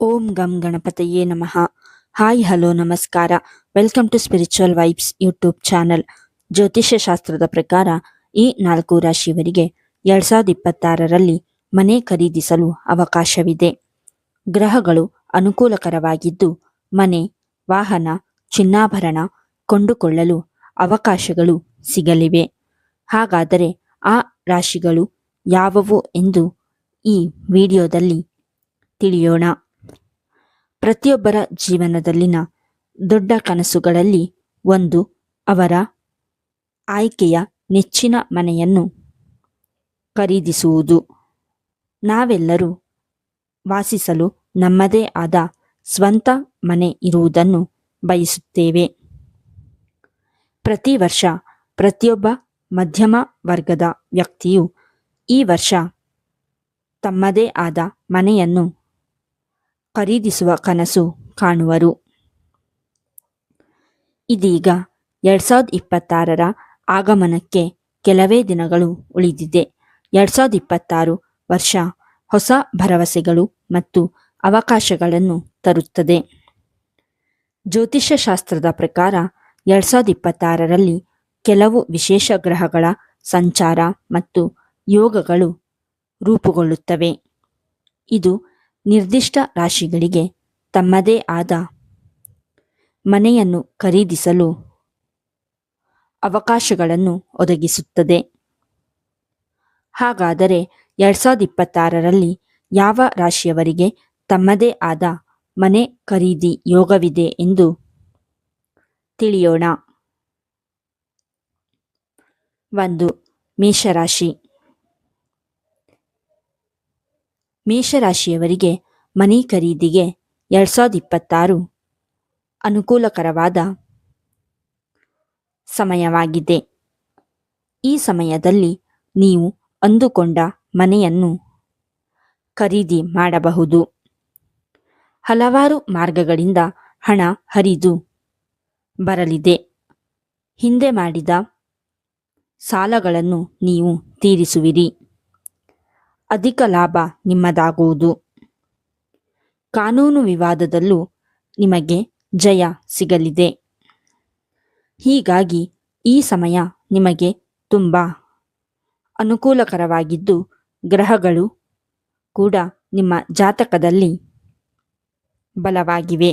ಓಂ ಗಂ ಗಣಪತಯೇ ನಮಃ. ಹಾಯ್, ಹಲೋ, ನಮಸ್ಕಾರ. Welcome to spiritual vibes YouTube channel. ಜ್ಯೋತಿಷ್ಯ ಶಾಸ್ತ್ರದ ಪ್ರಕಾರ ಈ ನಾಲ್ಕು ರಾಶಿಯವರಿಗೆ ಎರಡ್ ಸಾವಿರದ ಇಪ್ಪತ್ತಾರರಲ್ಲಿ ಮನೆ ಖರೀದಿಸಲು ಅವಕಾಶವಿದೆ. ಗ್ರಹಗಳು ಅನುಕೂಲಕರವಾಗಿದ್ದು ಮನೆ, ವಾಹನ, ಚಿನ್ನಾಭರಣ ಕೊಂಡುಕೊಳ್ಳಲು ಅವಕಾಶಗಳು ಸಿಗಲಿವೆ. ಹಾಗಾದರೆ ಆ ರಾಶಿಗಳು ಯಾವುವು ಎಂದು ಈ ವಿಡಿಯೋದಲ್ಲಿ ತಿಳಿಯೋಣ. ಪ್ರತಿಯೊಬ್ಬರ ಜೀವನದಲ್ಲಿನ ದೊಡ್ಡ ಕನಸುಗಳಲ್ಲಿ ಒಂದು ಅವರ ಆಯ್ಕೆಯ ನೆಚ್ಚಿನ ಮನೆಯನ್ನು ಖರೀದಿಸುವುದು. ನಾವೆಲ್ಲರೂ ವಾಸಿಸಲು ನಮ್ಮದೇ ಆದ ಸ್ವಂತ ಮನೆ ಇರುವುದನ್ನು ಬಯಸುತ್ತೇವೆ. ಪ್ರತಿ ವರ್ಷ ಪ್ರತಿಯೊಬ್ಬ ಮಧ್ಯಮ ವರ್ಗದ ವ್ಯಕ್ತಿಯು ಈ ವರ್ಷ ತಮ್ಮದೇ ಆದ ಮನೆಯನ್ನು ಖರೀದಿಸುವ ಕನಸು ಕಾಣುವರು. ಇದೀಗ ಎರಡ್ ಸಾವಿರದ ಇಪ್ಪತ್ತಾರರ ಆಗಮನಕ್ಕೆ ಕೆಲವೇ ದಿನಗಳು ಉಳಿದಿದೆ. ಎರಡ್ ಸಾವಿರದ ಇಪ್ಪತ್ತಾರು ವರ್ಷ ಹೊಸ ಭರವಸೆಗಳು ಮತ್ತು ಅವಕಾಶಗಳನ್ನು ತರುತ್ತದೆ. ಜ್ಯೋತಿಷ್ಯಶಾಸ್ತ್ರದ ಪ್ರಕಾರ ಎರಡ್ ಸಾವಿರದ ಇಪ್ಪತ್ತಾರರಲ್ಲಿ ಕೆಲವು ವಿಶೇಷ ಗ್ರಹಗಳ ಸಂಚಾರ ಮತ್ತು ಯೋಗಗಳು ರೂಪುಗೊಳ್ಳುತ್ತವೆ. ಇದು ನಿರ್ದಿಷ್ಟ ರಾಶಿಗಳಿಗೆ ತಮ್ಮದೇ ಆದ ಮನೆಯನ್ನು ಖರೀದಿಸಲು ಅವಕಾಶಗಳನ್ನು ಒದಗಿಸುತ್ತದೆ. ಹಾಗಾದರೆ ಎರಡ್ ಸಾವಿರದ ಇಪ್ಪತ್ತಾರರಲ್ಲಿ ಯಾವ ರಾಶಿಯವರಿಗೆ ತಮ್ಮದೇ ಆದ ಮನೆ ಖರೀದಿ ಯೋಗವಿದೆ ಎಂದು ತಿಳಿಯೋಣ. ಒಂದು, ಮೇಷರಾಶಿ. ಮೇಷರಾಶಿಯವರಿಗೆ ಮನೆ ಖರೀದಿಗೆ ಎರಡ್ ಸಾವಿರದ ಇಪ್ಪತ್ತಾರು ಅನುಕೂಲಕರವಾದ ಸಮಯವಾಗಿದೆ. ಈ ಸಮಯದಲ್ಲಿ ನೀವು ಅಂದುಕೊಂಡ ಮನೆಯನ್ನು ಖರೀದಿ ಮಾಡಬಹುದು. ಹಲವಾರು ಮಾರ್ಗಗಳಿಂದ ಹಣ ಹರಿದು ಬರಲಿದೆ. ಹಿಂದೆ ಮಾಡಿದ ಸಾಲಗಳನ್ನು ನೀವು ತೀರಿಸುವಿರಿ. ಅಧಿಕ ಲಾಭ ನಿಮ್ಮದಾಗುವುದು. ಕಾನೂನು ವಿವಾದದಲ್ಲೂ ನಿಮಗೆ ಜಯ ಸಿಗಲಿದೆ. ಹೀಗಾಗಿ ಈ ಸಮಯ ನಿಮಗೆ ತುಂಬ ಅನುಕೂಲಕರವಾಗಿದ್ದು, ಗ್ರಹಗಳು ಕೂಡ ನಿಮ್ಮ ಜಾತಕದಲ್ಲಿ ಬಲವಾಗಿವೆ.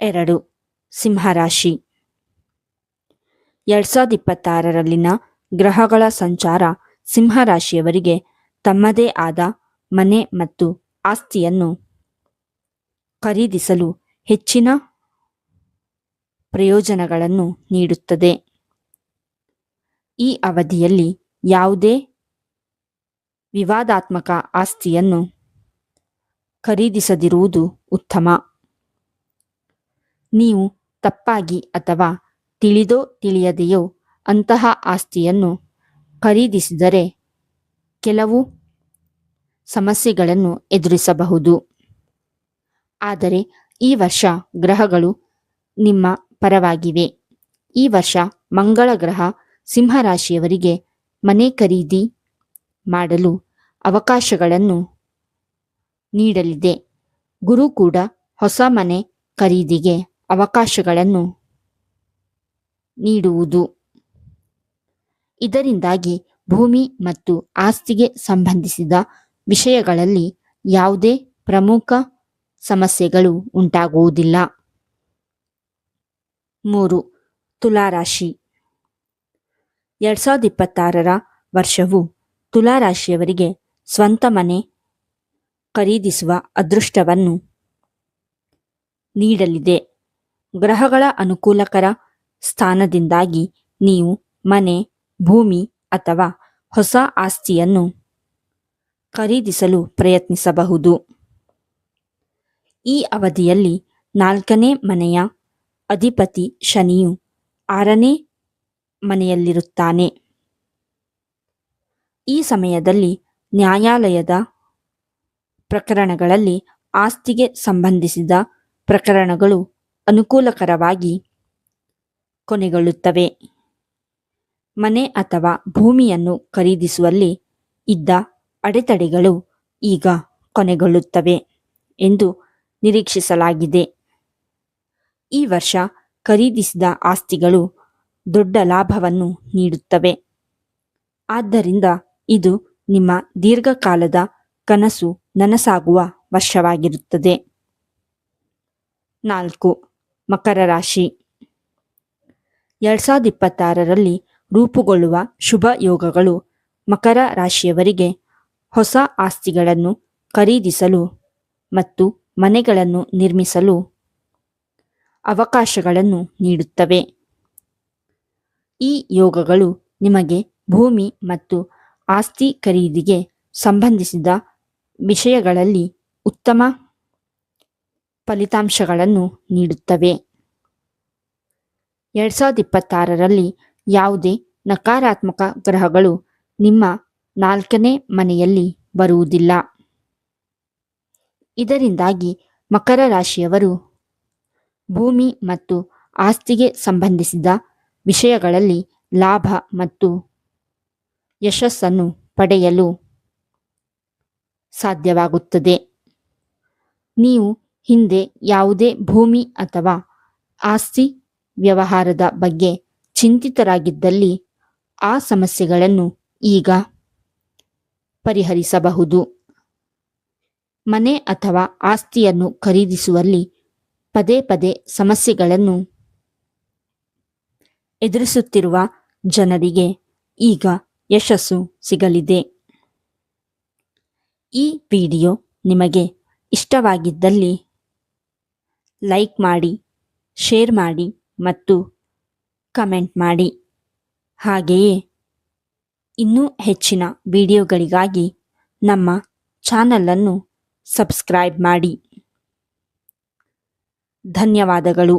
ಎರಡು, ಸಿಂಹರಾಶಿ. ಎರಡ್ ಸಾವಿರದ ಇಪ್ಪತ್ತಾರರಲ್ಲಿನ ಗ್ರಹಗಳ ಸಂಚಾರ ಸಿಂಹರಾಶಿಯವರಿಗೆ ತಮ್ಮದೇ ಆದ ಮನೆ ಮತ್ತು ಆಸ್ತಿಯನ್ನು ಖರೀದಿಸಲು ಹೆಚ್ಚಿನ ಪ್ರಯೋಜನಗಳನ್ನು ನೀಡುತ್ತದೆ. ಈ ಅವಧಿಯಲ್ಲಿ ಯಾವುದೇ ವಿವಾದಾತ್ಮಕ ಆಸ್ತಿಯನ್ನು ಖರೀದಿಸದಿರುವುದು ಉತ್ತಮ. ನೀವು ತಪ್ಪಾಗಿ ಅಥವಾ ತಿಳಿದೋ ತಿಳಿಯದೆಯೋ ಅಂತಹ ಆಸ್ತಿಯನ್ನು ಖರೀದಿಸಿದರೆ ಕೆಲವು ಸಮಸ್ಯೆಗಳನ್ನು ಎದುರಿಸಬಹುದು. ಆದರೆ ಈ ವರ್ಷ ಗ್ರಹಗಳು ನಿಮ್ಮ ಪರವಾಗಿವೆ. ಈ ವರ್ಷ ಮಂಗಳ ಗ್ರಹ ಸಿಂಹರಾಶಿಯವರಿಗೆ ಮನೆ ಖರೀದಿ ಮಾಡಲು ಅವಕಾಶಗಳನ್ನು ನೀಡಲಿದೆ. ಗುರು ಕೂಡ ಹೊಸ ಮನೆ ಖರೀದಿಗೆ ಅವಕಾಶಗಳನ್ನು ನೀಡುವುದು. ಇದರಿಂದಾಗಿ ಭೂಮಿ ಮತ್ತು ಆಸ್ತಿಗೆ ಸಂಬಂಧಿಸಿದ ವಿಷಯಗಳಲ್ಲಿ ಯಾವುದೇ ಪ್ರಮುಖ ಸಮಸ್ಯೆಗಳು ಉಂಟಾಗುವುದಿಲ್ಲ. ಮೂರು, ತುಲಾರಾಶಿ. ಎರಡ್ ಸಾವಿರದ ಇಪ್ಪತ್ತಾರರ ವರ್ಷವು ತುಲಾರಾಶಿಯವರಿಗೆ ಸ್ವಂತ ಮನೆ ಖರೀದಿಸುವ ಅದೃಷ್ಟವನ್ನು ನೀಡಲಿದೆ. ಗ್ರಹಗಳ ಅನುಕೂಲಕರ ಸ್ಥಾನದಿಂದಾಗಿ ನೀವು ಮನೆ ಭೂಮಿ ಅಥವಾ ಹೊಸ ಆಸ್ತಿಯನ್ನು ಖರೀದಿಸಲು ಪ್ರಯತ್ನಿಸಬಹುದು. ಈ ಅವಧಿಯಲ್ಲಿ ನಾಲ್ಕನೇ ಮನೆಯ ಅಧಿಪತಿ ಶನಿಯು ಆರನೇ ಮನೆಯಲ್ಲಿರುತ್ತಾನೆ. ಈ ಸಮಯದಲ್ಲಿ ನ್ಯಾಯಾಲಯದ ಪ್ರಕರಣಗಳಲ್ಲಿ ಆಸ್ತಿಗೆ ಸಂಬಂಧಿಸಿದ ಪ್ರಕರಣಗಳು ಅನುಕೂಲಕರವಾಗಿ ಕೊನೆಗೊಳ್ಳುತ್ತವೆ. ಮನೆ ಅಥವಾ ಭೂಮಿಯನ್ನು ಖರೀದಿಸುವಲ್ಲಿ ಇದ್ದ ಅಡೆತಡೆಗಳು ಈಗ ಕೊನೆಗೊಳ್ಳುತ್ತವೆ ಎಂದು ನಿರೀಕ್ಷಿಸಲಾಗಿದೆ. ಈ ವರ್ಷ ಖರೀದಿಸಿದ ಆಸ್ತಿಗಳು ದೊಡ್ಡ ಲಾಭವನ್ನು ನೀಡುತ್ತವೆ. ಆದ್ದರಿಂದ ಇದು ನಿಮ್ಮ ದೀರ್ಘಕಾಲದ ಕನಸು ನನಸಾಗುವ ವರ್ಷವಾಗಿರುತ್ತದೆ. ನಾಲ್ಕು, ಮಕರ ರಾಶಿ. ಎರಡ್ ಸಾವಿರದ ಇಪ್ಪತ್ತಾರರಲ್ಲಿ ರೂಪುಗೊಳ್ಳುವ ಶುಭ ಯೋಗಗಳು ಮಕರ ರಾಶಿಯವರಿಗೆ ಹೊಸ ಆಸ್ತಿಗಳನ್ನು ಖರೀದಿಸಲು ಮತ್ತು ಮನೆಗಳನ್ನು ನಿರ್ಮಿಸಲು ಅವಕಾಶಗಳನ್ನು ನೀಡುತ್ತವೆ. ಈ ಯೋಗಗಳು ನಿಮಗೆ ಭೂಮಿ ಮತ್ತು ಆಸ್ತಿ ಖರೀದಿಗೆ ಸಂಬಂಧಿಸಿದ ವಿಷಯಗಳಲ್ಲಿ ಉತ್ತಮ ಫಲಿತಾಂಶಗಳನ್ನು ನೀಡುತ್ತವೆ. ಎರಡ್ ಸಾವಿರದ ಇಪ್ಪತ್ತಾರರಲ್ಲಿ ಯಾವುದೇ ನಕಾರಾತ್ಮಕ ಗ್ರಹಗಳು ನಿಮ್ಮ ನಾಲ್ಕನೇ ಮನೆಯಲ್ಲಿ ಬರುವುದಿಲ್ಲ. ಇದರಿಂದಾಗಿ ಮಕರ ರಾಶಿಯವರು ಭೂಮಿ ಮತ್ತು ಆಸ್ತಿಗೆ ಸಂಬಂಧಿಸಿದ ವಿಷಯಗಳಲ್ಲಿ ಲಾಭ ಮತ್ತು ಯಶಸ್ಸನ್ನು ಪಡೆಯಲು ಸಾಧ್ಯವಾಗುತ್ತದೆ. ನೀವು ಹಿಂದೆ ಯಾವುದೇ ಭೂಮಿ ಅಥವಾ ಆಸ್ತಿ ವ್ಯವಹಾರದ ಬಗ್ಗೆ ಚಿಂತಿತರಾಗಿದ್ದಲ್ಲಿ ಆ ಸಮಸ್ಯೆಗಳನ್ನು ಈಗ ಪರಿಹರಿಸಬಹುದು. ಮನೆ ಅಥವಾ ಆಸ್ತಿಯನ್ನು ಖರೀದಿಸುವಲ್ಲಿ ಪದೇ ಪದೇ ಸಮಸ್ಯೆಗಳನ್ನು ಎದುರಿಸುತ್ತಿರುವ ಜನರಿಗೆ ಈಗ ಯಶಸ್ಸು ಸಿಗಲಿದೆ. ಈ ವಿಡಿಯೋ ನಿಮಗೆ ಇಷ್ಟವಾಗಿದ್ದಲ್ಲಿ ಲೈಕ್ ಮಾಡಿ, ಶೇರ್ ಮಾಡಿ ಮತ್ತು ಕಮೆಂಟ್ ಮಾಡಿ. ಹಾಗೆಯೇ ಇನ್ನೂ ಹೆಚ್ಚಿನ ವಿಡಿಯೋಗಳಿಗಾಗಿ ನಮ್ಮ ಚಾನಲನ್ನು ಸಬ್ಸ್ಕ್ರೈಬ್ ಮಾಡಿ. ಧನ್ಯವಾದಗಳು.